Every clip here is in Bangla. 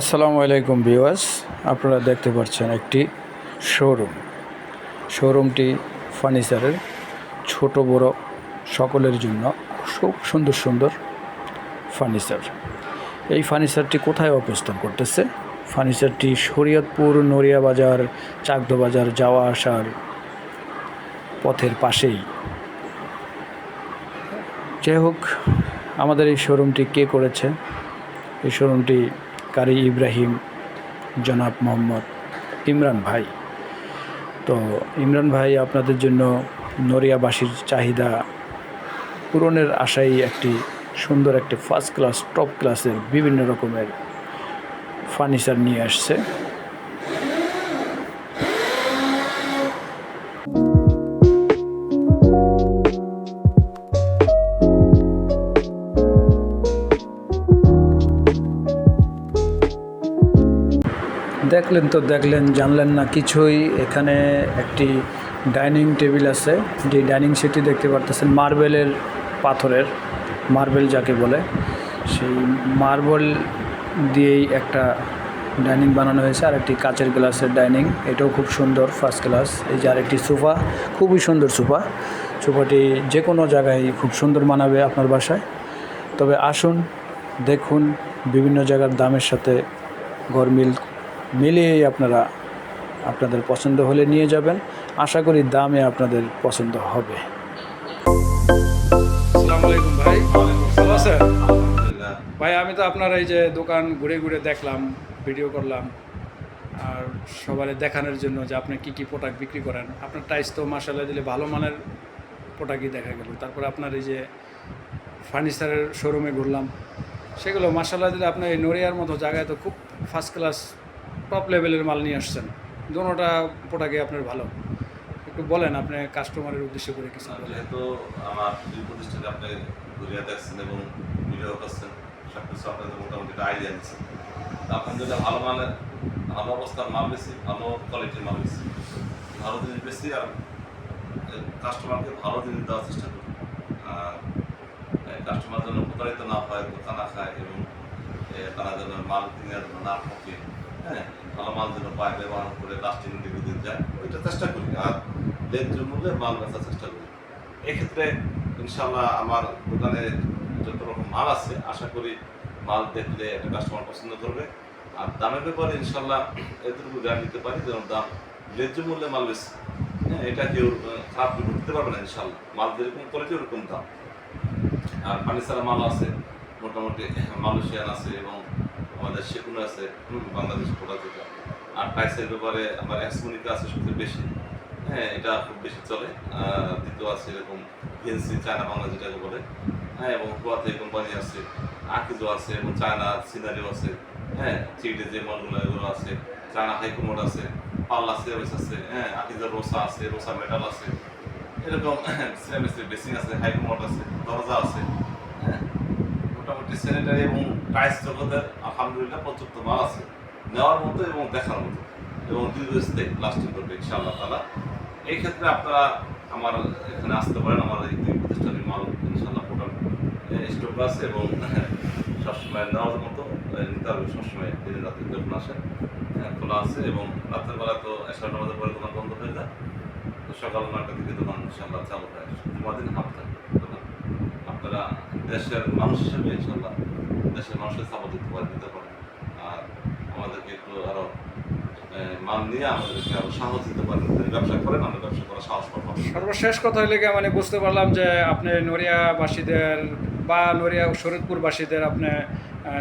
আসসালামু আলাইকুম ভিউয়ার্স, আপনারা দেখতে পাচ্ছেন একটি শোরুম। শোরুমটি ফার্নিচারের ছোট, বড় সকলের জন্য খুব সুন্দর সুন্দর ফার্নিচার। এই ফার্নিচারটি কোথায় অবস্থান করতেছে? ফার্নিচারটি শরীয়তপুর নড়িয়া বাজার চাকদো বাজার যাওয়া আসার পথের পাশেই। যাই হোক, আমাদের এই শোরুমটি কে করেছে? এই শোরুমটি কারি ইব্রাহিম জনাব মোহাম্মদ ইমরান ভাই। তো ইমরান ভাই আপনাদের জন্য নড়িয়াবাসীর চাহিদা পূরণের আশায় একটি সুন্দর একটি ফার্স্ট ক্লাস টপ ক্লাসের বিভিন্ন রকমের ফার্নিচার নিয়ে আসছে। দেখলেন তো, দেখলেন, জানলেন না কিছুই। এখানে একটি ডাইনিং টেবিল আছে। যে ডাইনিং সেটটি দেখতে পারতেছেন, মার্বেলের পাথরের, মার্বেল যাকে বলে। সেই মার্বেল দিয়েই একটা ডাইনিং বানানো হয়েছে, আর একটি কাচের গ্লাসের ডাইনিং। এটাও খুব সুন্দর ফার্স্ট ক্লাস এই যে আরেকটি সোফা, খুবই সুন্দর সোফা। সোফাটি যে কোনো জায়গায় খুব সুন্দর মানাবে আপনার বাসায়। তবে আসুন, দেখুন বিভিন্ন জায়গার দামের সাথে গরমিল মিলিয়েই আপনারা আপনাদের পছন্দ হলে নিয়ে যাবেন। আশা করি দামে আপনাদের পছন্দ হবে। ভাই। আমি তো আপনার এই যে দোকান ঘুরে ঘুরে দেখলাম ভিডিও করলাম আর সবার দেখানোর জন্য যে আপনি কি কি প্রোডাক্ট বিক্রি করেন। আপনার টাইস তো মাসাল্লাহ দিলে ভালো মানের প্রোডাক্টই দেখা গেল। তারপর আপনার এই যে ফার্নিচারের শোরুমে ঘুরলাম সেগুলো মাসাল্লাহ দিলে আপনার এই নড়িয়ার মতো জায়গায় তো খুব ফার্স্ট ক্লাস টপ লেভেলের মাল নিয়ে আসছেন, দোনোটা প্রোডাক্টই আপনার ভালো। একটু বলেন আপনি কাস্টমারের উদ্দেশ্যে করে কিছু যেহেতু আমার দুই প্রতিষ্ঠানে আপনি ঘুরিয়ে দেখছেন এবং ভিডিও করছেন সব কিছু আপনাদের মোটামুটি একটা আইডিয়া দিচ্ছেন তা আপনার যদি ভালো মানের, ভালো অবস্থার মাল বেশি, ভালো কোয়ালিটির মাল বেশি, ভালো জিনিস বেশি আর কাস্টমারকে ভালো জিনিস দেওয়ার চেষ্টা করি কাস্টমার যেন প্রতারিত না হয়, ধোকা না খায় এবং তারা যেন মাল কিনে না ঠকে। হ্যাঁ ভালো মাল যেন পায়, ব্যবহার করে লাস্টিং দীর্ঘদিন যায়, ওইটা চেষ্টা করি। আর ন্যায্য মূল্যে মাল বেচার চেষ্টা করি। এক্ষেত্রে ইনশাল্লাহ আমার দোকানে যত রকম মাল আছে, আশা করি মাল দেখলে একটা কাস্টমার পছন্দ করবে। আর দামের ব্যাপারে ইনশাল্লাহ এতটুকু গ্যারান্টি দিতে পারি যেন দাম ন্যায্য মূল্যে মাল বেশি হ্যাঁ এটা কেউ খারাপ করতে পারবে না ইনশাল্লাহ মাল যেরকম কোয়ালিটি ওরকম দাম। আর ফার্নিচার মাল আছে, মোটামুটি মালয়েশিয়ান আছে এবং আমাদের সেগুন আছে বাংলাদেশ প্রোডাক্ট যেটা। আর টাইসের ব্যাপারে আমার এক্সমনিকা আছে সবচেয়ে বেশি। হ্যাঁ এটা খুব বেশি চলে। দ্বিতীয় আছে এরকম ভিএনসি চায়না বাংলা যেটাকে বলে। হ্যাঁ এবং কুয়াতে কোম্পানি আছে আকিজো আছে, এবং চায়না সিনারিও আছে। হ্যাঁ চিড়ে যে মালগুলো, এগুলো আছে। চায়না হাইকোমোড আছে পাল্লা সিরামিস আছে হ্যাঁ আকিজো রোসা আছে রোসা মেটাল আছে। এরকম সিরামিসের বেসিং আছে হাইকোমোড আছে, দরজা আছে হ্যাঁ। মোটামুটি স্যানিটারি এবং টাইস জগতের আলহামদুলিল্লাহ পর্যাপ্ত মাল আছে। নেওয়ার মতো এবং দেখার মতো। এবং দীর্ঘস্থায়ী লাস্টিং করবে ইনশাআল্লাহ তালা এই ক্ষেত্রে আপনারা আমার এখানে আসতে পারেন, আমার এই দুই প্রতিষ্ঠানের মাল ইনশাআল্লাহ প্রোডাক্ট স্টক আছে এবং সবসময় নেওয়ার মতো নিতে হবে সবসময়, দিনে রাতে যখন আসেন খোলা আছে এবং রাতের বেলা তো এগারোটা বাজার পরে দোকান বন্ধ হয়ে যায়। সকাল নয়টা থেকে দোকান ইনশাআল্লাহ চালু হয়। জুমার দিন হাফ থাকে। দোকান আপনারা দেশের মানুষ হিসেবে ইনশাল্লাহ দেশের মানুষের সাপোর্ট দিতে পারেন দিতে পারেন আর আমাদেরকে একটু আরও মান নিয়ে আমাদেরকে আরও সাহস দিতে যদি ব্যবসা করেন আমরা ব্যবসা করার সাহস পাবো। সর্বশেষ কথা গিয়ে মানে বুঝতে পারলাম যে আপনি নড়িয়াবাসীদের বা নড়িয়া শরীরপুরবাসীদের আপনি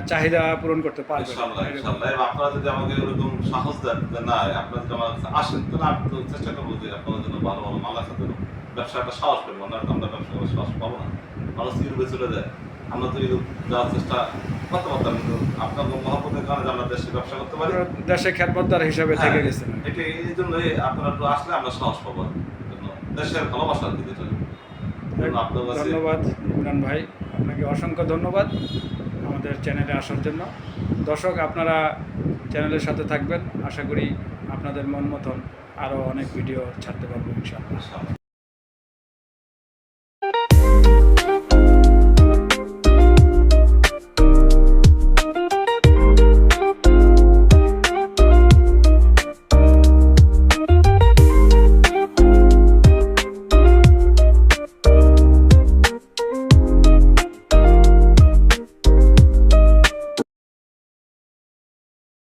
চাহিদা পূরণ করতে পারবেন। ইনশাল্লাহ এবং আপনারা যদি আমাকে এরকম সাহস দেন না আপনারা যদি আমার আসেন তাহলে আমি তো চেষ্টা করব যে আপনাদের জন্য ভালো ভালো মাল যেন ব্যবসা একটা সাহস পাবো না আমরা ব্যবসা করার সাহস পাবো না। মানুষ ইউরোপে চলে যায়। আমরা তো ইউরোপ যাওয়ার চেষ্টা করতে পারতাম কিন্তু আপনার মহাপতের কারণে আমরা দেশে ব্যবসা করতে পারি। দেশে খ্যাতমতদার হিসাবে থেকে হ্যাঁ, গেছেন এটা এই জন্যই আপনারা একটু আসলে আমরা সাহস পাবো দেশের ভালোবাসা দিতে চাই। জন্য আপনার কাছে ধন্যবাদ ইমরান ভাই। আপনাকে অসংখ্য ধন্যবাদ আমাদের চ্যানেলে আসার জন্য। দর্শক আপনারা চ্যানেলের সাথে থাকবেন। আশা করি আপনাদের মন মতন আরও অনেক ভিডিও ছাড়তে পারব ইনশাআল্লাহ। ইনশাআল্লাহ